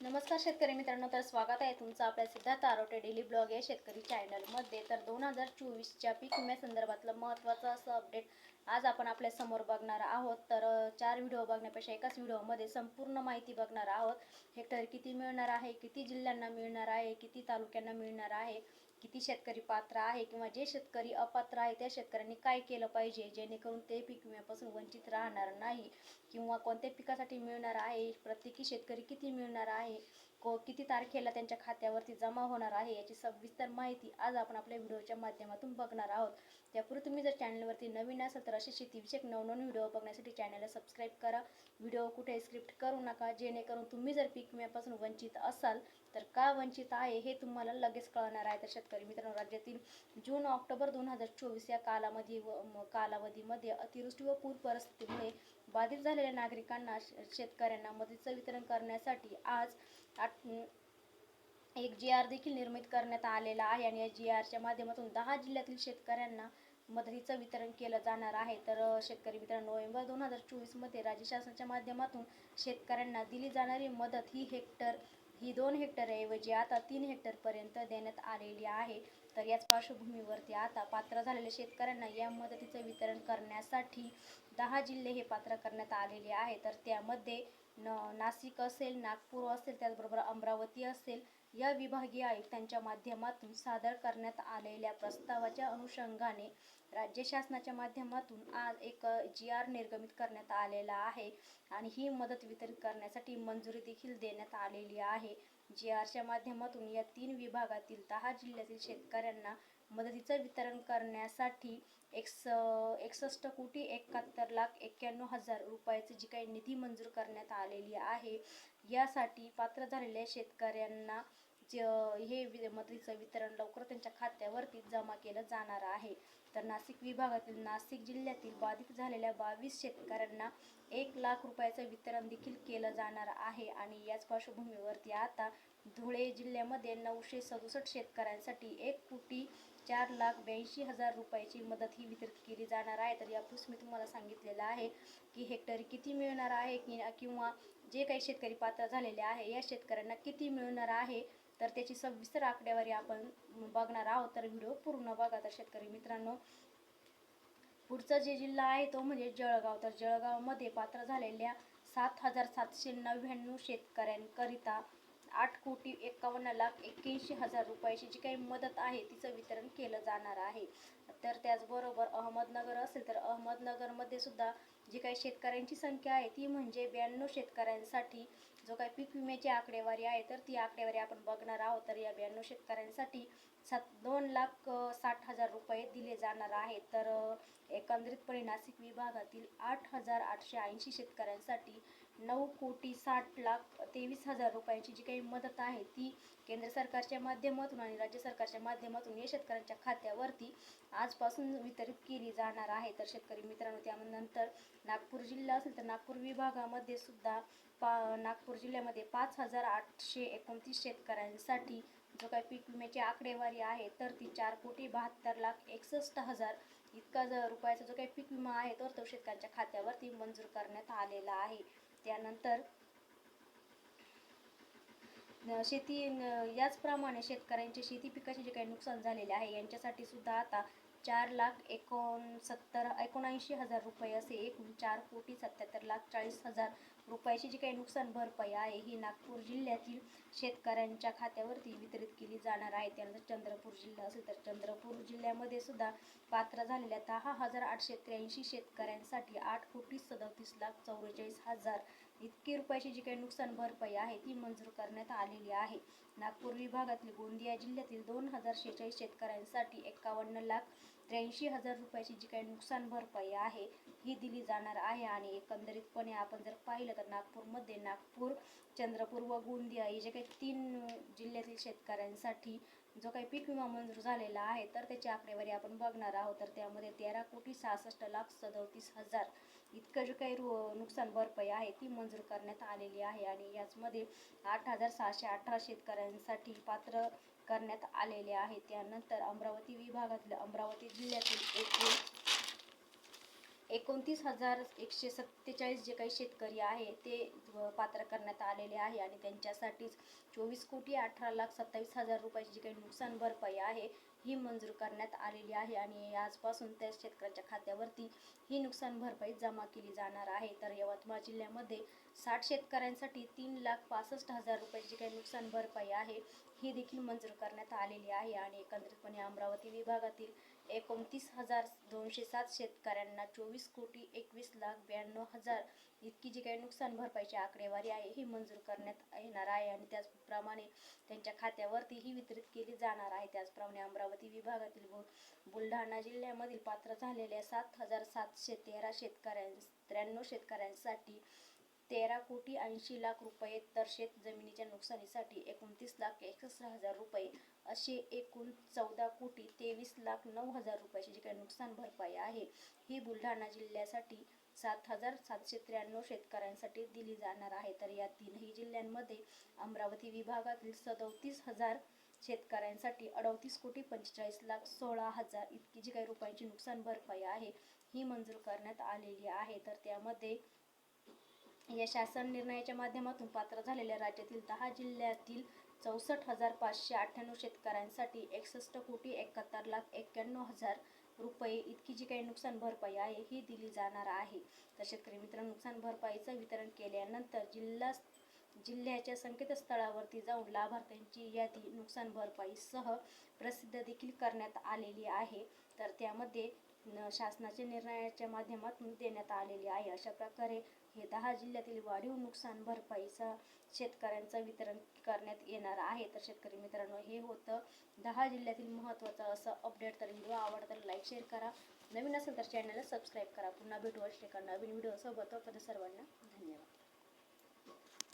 नमस्कार शेतकरी मित्रांनो तर स्वागत आहे तुमचं आपल्या सिद्धार्थ आरोटे डेली ब्लॉग या शेतकरी चॅनलमध्ये तर दोन हजार चोवीसच्या पीक विम्यासंदर्भातलं महत्त्वाचं असं अपडेट आज आपण आपल्यासमोर बघणार आहोत. तर चार व्हिडिओ बघण्यापेक्षा एकाच व्हिडिओमध्ये संपूर्ण माहिती बघणार आहोत. हेक्टर किती मिळणार आहे किती जिल्ह्यांना मिळणार आहे किती तालुक्यांना मिळणार आहे किती शेतकरी पात्र आहे किंवा जे शेतकरी अपात्र आहे त्या शेतकऱ्यांनी काय केलं पाहिजे? जेणेकरून ते पीक विम्यापासून वंचित राहणार नाही किंवा कोणत्या पिकासाठी मिळणार आहे? प्रत्येकी शेतकरी किती मिळणार आहे? को किती तारखेला त्यांच्या खात्यावरती जमा होणार आहे याची सविस्तर माहिती आज आपण आपल्या व्हिडिओच्या माध्यमातून बघणार आहोत. त्यापूर्वी तुम्ही जर चॅनलवरती नवीन असाल तर असे शेतीविषयक नवनवीन व्हिडिओ बघण्यासाठी चॅनलला सबस्क्राईब करा. व्हिडिओ कुठे स्क्रिप्ट करू नका जेणेकरून तुम्ही जर पीक विम्यापासून वंचित असाल तर का वंचित आहे हे तुम्हाला लगेच कळणार आहे. तर शेतकरी मित्रांनो राज्यातील जून ऑक्टोबर दोन हजार चोवीस या कालामध्ये व कालावधीमध्ये अतिवृष्टी व पूर परिस्थितीमुळे बाधित झालेल्या नागरिकांना श- शेतकऱ्यांना मदतीचं वितरण करण्यासाठी आज आठ एक जी आर देखील निर्मित करण्यात आलेला आहे आणि या जी आरच्या माध्यमातून दहा जिल्ह्यातील शेतकऱ्यांना मदतीचं वितरण केलं जाणार आहे. तर शेतकरी मित्रांनो नोव्हेंबर दोन हजार चोवीसमध्ये राज्य शासनाच्या माध्यमातून शेतकऱ्यांना दिली जाणारी मदत ही हेक्टर ही दोन हेक्टरऐवजी आता तीन हेक्टरपर्यंत देण्यात आलेली आहे. तर याच पार्श्वभूमीवरती आता पात्र झालेल्या शेतकऱ्यांना या मदतीचं वितरण करण्यासाठी दहा जिल्हे हे पात्र करण्यात आलेले आहे तर त्यामध्ये न नाशिक असेल नागपूर असेल त्याचबरोबर अमरावती असेल या विभागीय आयुक्तांच्या माध्यमातून सादर करण्यात आलेल्या प्रस्तावाच्या अनुषंगाने राज्य शासनाच्या माध्यमातून आज एक जी आर निर्गमित करण्यात आलेला आहे आणि ही मदत वितरित करण्यासाठी मंजुरी देखील देण्यात आलेली आहे. जी आरच्या माध्यमातून या तीन विभागातील दहा जिल्ह्यातील शेतकऱ्यांना मदतीचं वितरण करण्यासाठी एकस एकसष्ट कोटी एकाहत्तर लाख एक्क्याण्णव हजार रुपयाची जी काही निधी मंजूर करण्यात आलेली आहे यासाठी पात्र झालेल्या शेतकऱ्यांना जे हे वि मदतीचं वितरण लवकर त्यांच्या खात्यावरती जमा केलं जाणार आहे. तर नाशिक विभागातील नाशिक जिल्ह्यातील बाधित झालेल्या बावीस शेतकऱ्यांना एक लाख रुपयाचं वितरण देखील केलं जाणार आहे आणि याच पार्श्वभूमीवरती आता धुळे जिल्ह्यामध्ये नऊशे सदुसष्ट शेतकऱ्यांसाठी एक कोटी चार लाख ब्याऐंशी हजार रुपयाची मदत ही वितरित केली जाणार आहे. तर यापूर्वीच मी तुम्हाला सांगितलेलं आहे की हेक्टरी किती मिळणार आहे की किंवा जे काही शेतकरी पात्र झालेले आहे या शेतकऱ्यांना किती मिळणार आहे तर त्याची सविस्तर आकडेवारी आपण बघणार आहोत. तर व्हिडिओ पूर्ण बघा तर शेतकरी मित्रांनो. पुढचा जे जिल्हा आहे तो म्हणजे जळगाव. तर जळगावमध्ये पात्र झालेल्या सात हजार सातशे नव्याण्णव शेतकऱ्यांकरिता आठ कोटी एकावन्न लाख एक्क्याऐंशी हजार रुपयाची जी काही मदत आहे तिचं वितरण केलं जाणार आहे. तर त्याचबरोबर अहमदनगर असेल तर अहमदनगरमध्ये सुद्धा जी काही शेतकऱ्यांची संख्या आहे ती म्हणजे ब्याण्णव शेतकऱ्यांसाठी जो काही पीक विम्याची आकडेवारी आहे तर ती आकडेवारी आपण बघणार आहोत. तर या ब्याण्णव शेतकऱ्यांसाठी सात दोन लाख साठ हजार रुपये दिले जाणार आहेत. तर एकंदरीतपणे नाशिक विभागातील आठ हजार आठशे ऐंशी शेतकऱ्यांसाठी नऊ कोटी साठ लाख तेवीस हजार रुपयांची जी काही मदत आहे ती केंद्र सरकारच्या माध्यमातून आणि राज्य सरकारच्या माध्यमातून या शेतकऱ्यांच्या खात्यावरती आजपासून वितरित केली जाणार आहे. तर शेतकरी मित्रांनो त्यानंतर नागपूर जिल्हा असेल तर नागपूर विभागामध्ये सुद्धा पा नागपूर जिल्ह्यामध्ये पाच हजार आठशे एकोणतीस शेतकऱ्यांसाठी जो काही पीक विम्याची आकडेवारी आहे तर ती चार कोटी बहात्तर लाख एकसष्ट हजार इतका ज रुपयाचा जो काही पीक विमा आहे तर तो शेतकऱ्यांच्या खात्यावरती मंजूर करण्यात आलेला आहे. त्यानंतर शेती याचप्रमाणे शेतकऱ्यांचे शेती पिकाचे जे काही नुकसान झालेले आहे यांच्यासाठी सुद्धा आता चार लाख एकोणसत्तर एकोणऐंशी हजार रुपये असे एकूण चार कोटी सत्याहत्तर लाख चाळीस हजार रुपयाची जी काही नुकसान भरपाई आहे ही नागपूर जिल्ह्यातील शेतकऱ्यांच्या खात्यावरती वितरित केली जाणार आहे. त्यानंतर चंद्रपूर जिल्हा असेल तर चंद्रपूर जिल्ह्यामध्ये सुद्धा पात्र झालेल्या दहा हजार आठशे त्र्याऐंशी शेतकऱ्यांसाठी आठ कोटी सदतीस लाख चौवेचाळीस हजार इतकी रुपयाची जी काही नुकसान भरपाई आहे ती मंजूर करण्यात आलेली आहे. नागपूर विभागातील गोंदिया जिल्ह्यातील दोन हजार शेहेचाळीस शेतकऱ्यांसाठी एकावन्न लाख त्र्याऐंशी हजार रुपयाची जी काही नुकसान भरपाई आहे ही दिली जाणार आहे. आणि एकंदरीतपणे आपण जर पाहिलं तर नागपूरमध्ये नागपूर चंद्रपूर व गोंदिया हे जे काही तीन जिल्ह्यातील शेतकऱ्यांसाठी जो काही पीक विमा मंजूर झालेला आहे तर त्याची आकडेवारी आपण बघणार आहोत. तर त्यामध्ये तेरा कोटी सहासष्ट लाख सदोतीस हजार इतकं जे काही रु- नुकसान भरपाई आहे ती मंजूर करण्यात आलेली आहे आणि याचमध्ये आठ हजार सहाशे अठरा शेतकऱ्यांसाठी पात्र करण्यात आलेले आहे. त्यानंतर अमरावती विभागातील अमरावती जिल्ह्यातील एकूण एकोणतीस हजार एकशे सत्तेचाळीस जे काही शेतकरी आहे ते पात्र करण्यात आलेले आहे आणि त्यांच्यासाठीच चोवीस कोटी अठरा लाख सत्तावीस हजार रुपयाची जी काही नुकसान भरपाई आहे ही मंजूर करण्यात आलेली आहे आणि आजपासून त्या शेतकऱ्याच्या खात्यावरती ही नुकसान भरपाई जमा केली जाणार आहे. तर यवतमाळ जिल्ह्यामध्ये साठ शेतकऱ्यांसाठी तीन लाख पासष्ट हजार रुपयाची काही नुकसान भरपाई आहे ही देखील मंजूर करण्यात आलेली आहे आणि एकत्रितपणे अमरावती विभागातील एकोणतीस हजार दोनशे सात शेतकऱ्यांना चोवीस कोटी एकवीस लाख ब्याण्णव हजार इतकी जी काही नुकसान भरपाईची आकडेवारी आहे ही मंजूर करण्यात येणार आहे आणि त्याचप्रमाणे त्यांच्या खात्यावरती ही वितरित केली जाणार आहे. त्याचप्रमाणे अमरावती विभागातील बुल बुलढाणा जिल्ह्यामधील पात्र झालेल्या सात हजार सातशे तेरा शेतकऱ्यां त्र्याण्णव शेतकऱ्यांसाठी तेरा कोटी ऐंशी लाख रुपये तर शेत जमिनीच्या नुकसानीसाठी एकोणतीस लाख एकसष्ट हजार रुपये असे एकूण चौदा कोटी तेवीस लाख नऊ हजार रुपयाची जी काही नुकसान भरपाई आहे ही बुलढाणा जिल्ह्यासाठी सात हजार सातशे त्र्याण्णव शेतकऱ्यांसाठी दिली जाणार आहे. तर या तीनही जिल्ह्यांमध्ये अमरावती विभागातील सदोतीस हजार शेतकऱ्यांसाठी अडतीस कोटी पंचेचाळीस लाख सोळा हजार इतकी जी काही रुपयांची नुकसान भरपाई आहे ही मंजूर करण्यात आलेली आहे. तर त्यामध्ये या शासन निर्णयाच्या माध्यमातून पात्र झालेल्या राज्यातील दहा जिल्ह्यातील चौसष्ट हजार पाचशे अठ्ठ्याण्णव शेतकऱ्यांसाठी एकसष्ट कोटी एकाहत्तर लाख एक्क्याण्णव हजार रुपये इतकी जी काही नुकसान भरपाई आहे ही दिली जाणार आहे. तर शेतकरी मित्रांनो नुकसान भरपाईचं वितरण केल्यानंतर जिल्हा जिल्ह्याच्या संकेतस्थळावरती जाऊन लाभार्थ्यांची यादी नुकसान भरपाईसह प्रसिद्ध देखील करण्यात आलेली आहे. तर त्यामध्ये शासनाच्या निर्णयाच्या माध्यमातून देण्यात आलेली आहे. अशा प्रकारे हे दहा जिल्ह्यातील वाढीव नुकसान भरपाईचा शेतकऱ्यांचा वितरण करण्यात येणार आहे. तर शेतकरी मित्रांनो हे होतं दहा जिल्ह्यातील महत्त्वाचं असं अपडेट तर व्हिडिओ आवडतं तर लाईक शेअर करा. नवीन असेल तर चॅनलला सबस्क्राईब करा. पुन्हा भेटू असे एका नवीन व्हिडिओसोबत तोपर्यंत सर्वांना धन्यवाद.